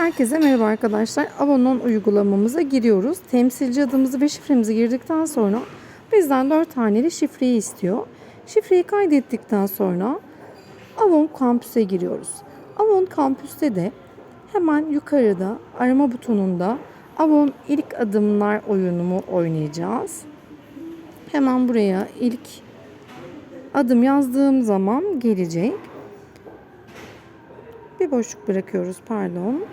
Herkese merhaba arkadaşlar. Avanon uygulamamıza giriyoruz. Temsilci adımızı ve şifremizi girdikten sonra bizden 4 taneli şifreyi istiyor. Şifreyi kaydettikten sonra Avon Kampüs'e giriyoruz. Avon Kampüs'te de hemen yukarıda arama butonunda Avon ilk adımlar oyunumu oynayacağız. Hemen buraya ilk adım yazdığım zaman gelecek. Bir boşluk bırakıyoruz pardon.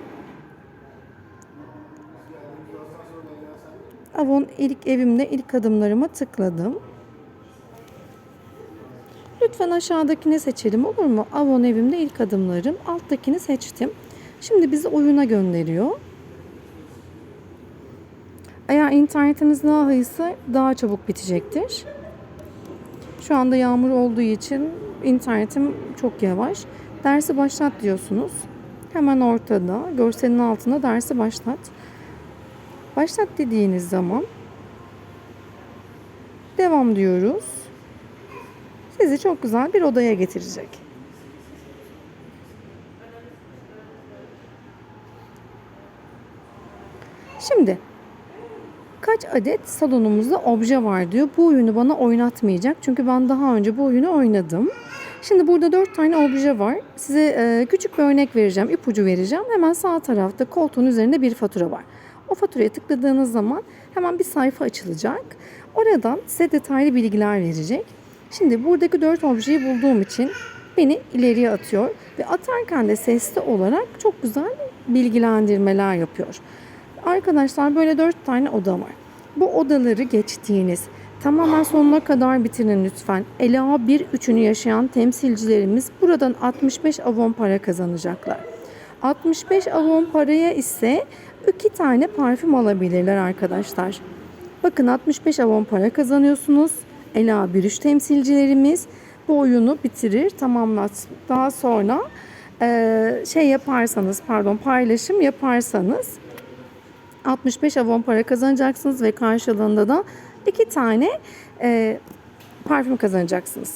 Avon ilk evimde ilk adımlarıma tıkladım. Lütfen aşağıdakini seçelim olur mu? Avon evimde ilk adımlarım. Alttakini seçtim. Şimdi bizi oyuna gönderiyor. Eğer internetiniz daha hızlı daha çabuk bitecektir. Şu anda yağmur olduğu için internetim çok yavaş. Dersi başlat diyorsunuz. Hemen ortada görselin altında dersi başlat. Başlat dediğiniz zaman devam diyoruz. Sizi çok güzel bir odaya getirecek. Şimdi kaç adet salonumuzda obje var diyor. Bu oyunu bana oynatmayacak. Çünkü ben daha önce bu oyunu oynadım. Şimdi burada 4 tane obje var. Size küçük bir örnek vereceğim, ipucu vereceğim. Hemen sağ tarafta koltuğun üzerinde bir fatura var. O faturaya tıkladığınız zaman hemen bir sayfa açılacak. Oradan size detaylı bilgiler verecek. Şimdi buradaki 4 objeyi bulduğum için beni ileriye atıyor ve atarken de sesli olarak çok güzel bilgilendirmeler yapıyor. Arkadaşlar böyle 4 tane oda var. Bu odaları geçtiğiniz tamamen sonuna kadar bitirin lütfen. Ela 1 üçünü yaşayan temsilcilerimiz buradan 65 avon para kazanacaklar. 65 avon paraya ise 2 tane parfüm alabilirler arkadaşlar. Bakın 65 avon para kazanıyorsunuz. Ela 1 üç temsilcilerimiz bu oyunu bitirir, tamamlat. Daha sonra eee, şey yaparsanız, pardon paylaşım yaparsanız 65 avon para kazanacaksınız ve karşılığında da iki tane e, parfüm kazanacaksınız.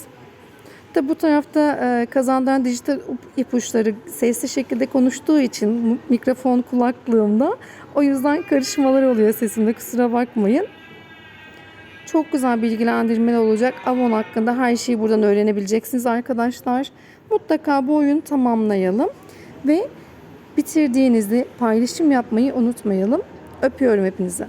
Tabi bu tarafta e, dijital ipuçları sesli şekilde konuştuğu için mikrofon kulaklığımda o yüzden karışmalar oluyor sesimde kusura bakmayın. Çok güzel bilgilendirmeler olacak. Avon hakkında her şeyi buradan öğrenebileceksiniz arkadaşlar. Mutlaka bu oyunu tamamlayalım ve bitirdiğinizde paylaşım yapmayı unutmayalım. Öpüyorum hepinize.